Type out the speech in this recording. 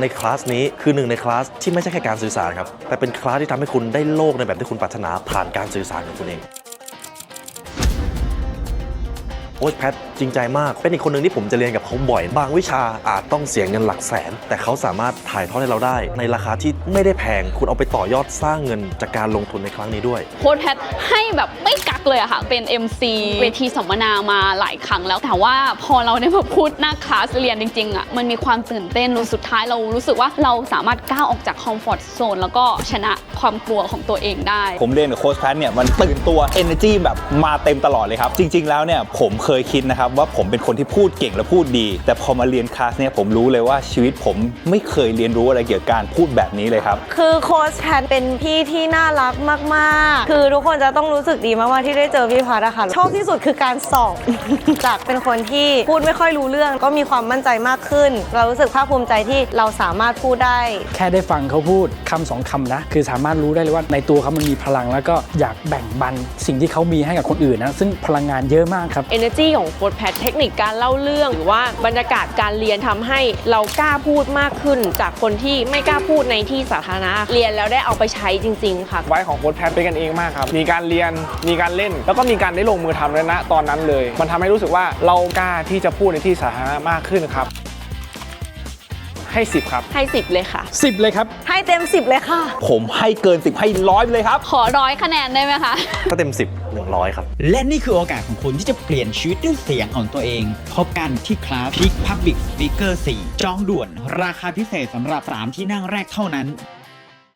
ในคลาสนี้คือหนึ่งในคลาสที่ไม่ใช่แค่การสื่อสารครับแต่เป็นคลาสที่ทำให้คุณได้โลกในแบบที่คุณปรารถนาผ่านการสื่อสารของคุณเอง โค้ชแพทจริงใจมาก เป็นอีกคนหนึ่งที่ผมจะเรียนกับเขาบ่อย บางวิชาอาจต้องเสียเงินหลักแสน แต่เขาสามารถถ่ายทอดให้เราได้ ในราคาที่ไม่ได้แพง คุณเอาไปต่อยอดสร้างเงินจากการลงทุนในครั้งนี้ด้วย โค้ชแพทให้แบบไม่กักเลยอะค่ะ เป็น MC เวทีสัมมนามาหลายครั้งแล้ว แต่ว่าพอเราได้มาพูดหน้าคลาสเรียนจริงๆอะมันมีความตื่นเต้นรู้สุดท้ายเรารู้สึกว่าเราสามารถก้าวออกจากคอมฟอร์ทโซนแล้วก็ชนะความกลัวของตัวเองได้ ผมเรียนกับโค้ชแพทเนี่ยมันตื่นตัว energy แบบมาเต็มตลอดเลยครับ จริง ๆ แล้วเนี่ยผมเคยคิดนะครับว่าผมเป็นคนที่พูดเก่งและพูดดี แต่พอมาเรียนคลาสเนี่ยผมรู้เลยว่าชีวิตผมไม่เคยเรียนรู้อะไรเกี่ยวกับการพูดแบบนี้เลยครับ คือโค้ชแพทเป็นพี่ที่น่ารักมากๆ คือทุกคนจะต้องรู้สึกดีมากๆที่ได้เจอพี่พัทอะค่ะชอบที่สุดคือการสอบ จากเป็นคนที่พูดไม่ค่อยรู้เรื่อง ก็มีความมั่นใจมากขึ้น เรารู้สึกภาคภูมิใจที่เราสามารถพูดได้ แค่ได้ฟังเขาพูดคำสองคำนะ คือสามารถรู้ได้เลยว่าในตัวเขามันมีพลังแล้วก็อยากแบ่งปันสิ่งที่เขามีให้กับคนอื่นนะซึ่งพลังงานเยอะมากครับ energy ของโค้ดแพทเทคนิคการเล่าเรื่อง หรือว่าบรรยากาศการเรียนทำให้เรากล้าพูดมากขึ้น จากคนที่ไม่กล้าพูดในที่สาธารณะเรียนแล้วได้เอาไปใช้จริง ๆ ค่ะไว้ของโค้ดแพทเป็นกันเองมากครับมีการเรียนมีการเล่น แล้วก็มีการได้ลงมือทำเลยนะตอนนั้นเลย มันทำให้รู้สึกว่าเรากล้าที่จะพูดในที่สาธารณะมากขึ้นครับ ให้10ครับ ให้10เลยค่ะ10เลยครับ ให้เต็ม10เลยค่ะ ผมให้เกิน10ให้ร้อยไปเลยครับ ขอร้อยคะแนนได้ไหมคะถ้าเต็ม10 100ครับ และนี่คือโอกาสของคุณที่จะเปลี่ยนชีวิตด้วยเสียงของตัวเอง พบกันที่คลาส Peak Public Speaker 4จองด่วน ราคาพิเศษสำหรับ 3 ที่นั่งแรกเท่านั้น